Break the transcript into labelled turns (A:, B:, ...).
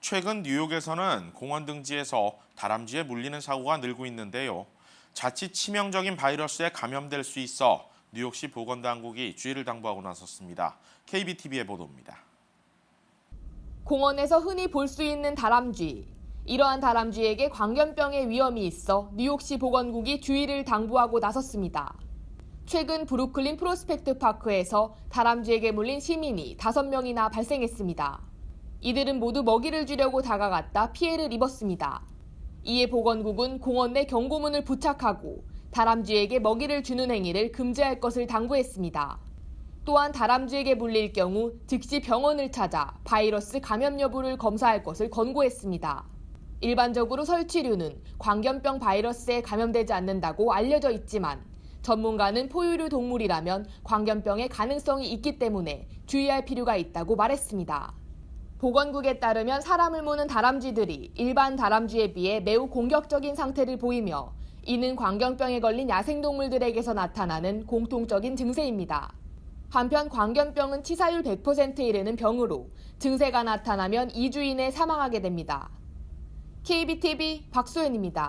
A: 최근 뉴욕에서는 공원 등지에서 다람쥐에 물리는 사고가 늘고 있는데요. 자칫 치명적인 바이러스에 감염될 수 있어 뉴욕시 보건당국이 주의를 당부하고 나섰습니다. KBTV의 보도입니다.
B: 공원에서 흔히 볼 수 있는 다람쥐. 이러한 다람쥐에게 광견병의 위험이 있어 뉴욕시 보건국이 주의를 당부하고 나섰습니다. 최근 브루클린 프로스펙트 파크에서 다람쥐에게 물린 시민이 5명이나 발생했습니다. 이들은 모두 먹이를 주려고 다가갔다 피해를 입었습니다. 이에 보건국은 공원 내 경고문을 부착하고 다람쥐에게 먹이를 주는 행위를 금지할 것을 당부했습니다. 또한 다람쥐에게 물릴 경우 즉시 병원을 찾아 바이러스 감염 여부를 검사할 것을 권고했습니다. 일반적으로 설치류는 광견병 바이러스에 감염되지 않는다고 알려져 있지만 전문가는 포유류 동물이라면 광견병의 가능성이 있기 때문에 주의할 필요가 있다고 말했습니다. 보건국에 따르면 사람을 무는 다람쥐들이 일반 다람쥐에 비해 매우 공격적인 상태를 보이며 이는 광견병에 걸린 야생동물들에게서 나타나는 공통적인 증세입니다. 한편 광견병은 치사율 100%에 이르는 병으로 증세가 나타나면 2주 이내 사망하게 됩니다. KBTV 박소연입니다.